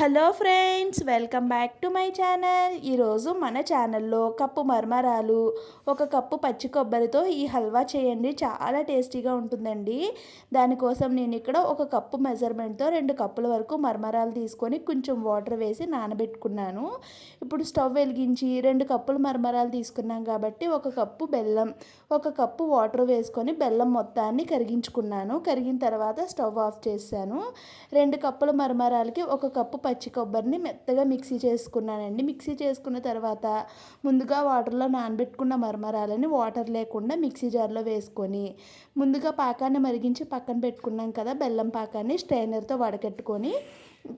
Hello friends welcome back to my channel. ఈరోజు మన ఛానల్లో కప్పు మర్మరాలు ఒక కప్పు పచ్చి కొబ్బరితో ఈ హల్వా చేయండి. చాలా టేస్టీగా ఉంటుందండి. దానికోసం నేను ఇక్కడ ఒక కప్పు మెజర్మెంట్తో రెండు కప్పుల వరకు మర్మరాలు తీసుకొని కొంచెం వాటర్ వేసి నానబెట్టుకున్నాను. ఇప్పుడు స్టవ్ వెలిగించి రెండు కప్పులు మర్మరాలు తీసుకున్నాం కాబట్టి ఒక కప్పు బెల్లం ఒక కప్పు వాటర్ వేసుకొని బెల్లం మొత్తాన్ని కరిగించుకున్నాను. కరిగిన తర్వాత స్టవ్ ఆఫ్ చేశాను. రెండు కప్పుల మర్మరాలకి ఒక కప్పు పచ్చి కొబ్బరిని మెత్తగా మిక్సీ చేసుకున్నానండి. మిక్సీ చేసుకున్న తర్వాత ముందుగా వాటర్లో నానబెట్టుకున్న మరమరాలని వాటర్ లేకుండా మిక్సీ జార్లో వేసుకొని ముందుగా పాకాన్ని మరిగించి పక్కన పెట్టుకున్నాం కదా బెల్లం పాకాన్ని స్ట్రైనర్తో వడకట్టుకొని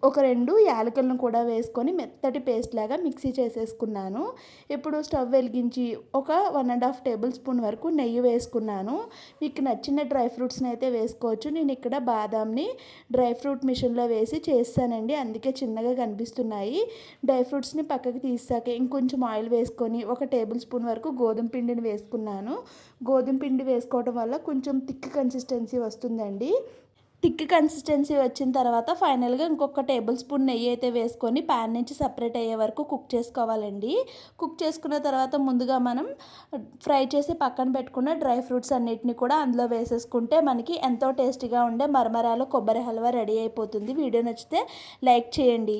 ఒక రెండు యాలకులను కూడా వేసుకొని మెత్తటి పేస్ట్ లాగా మిక్సీ చేసేసుకున్నాను. ఇప్పుడు స్టవ్ వెలిగించి ఒక one and half tablespoon వరకు నెయ్యి వేసుకున్నాను. మీకు నచ్చిన డ్రై ఫ్రూట్స్ని అయితే వేసుకోవచ్చు. నేను ఇక్కడ బాదాంని డ్రై ఫ్రూట్ మిషన్లో వేసి చేస్తానండి. అందుకే చిన్నగా కనిపిస్తున్నాయి. డ్రై ఫ్రూట్స్ని పక్కకి తీసాక ఇంకొంచెం ఆయిల్ వేసుకొని ఒక టేబుల్ స్పూన్ వరకు గోధుమ పిండిని వేసుకున్నాను. గోధుమ పిండి వేసుకోవడం వల్ల కొంచెం థిక్ కన్సిస్టెన్సీ వస్తుందండి. థిక్ కన్సిస్టెన్సీ వచ్చిన తర్వాత ఫైనల్గా ఇంకొక టేబుల్ స్పూన్ నెయ్యి అయితే వేసుకొని ప్యాన్ నుంచి సపరేట్ అయ్యే వరకు కుక్ చేసుకోవాలండి. కుక్ చేసుకున్న తర్వాత ముందుగా మనం ఫ్రై చేసి పక్కన పెట్టుకున్న డ్రై ఫ్రూట్స్ అన్నిటిని కూడా అందులో వేసేసుకుంటే మనకి ఎంతో టేస్టీగా ఉండే మరమరాలు కొబ్బరి హల్వా రెడీ అయిపోతుంది. వీడియో నచ్చితే లైక్ చేయండి.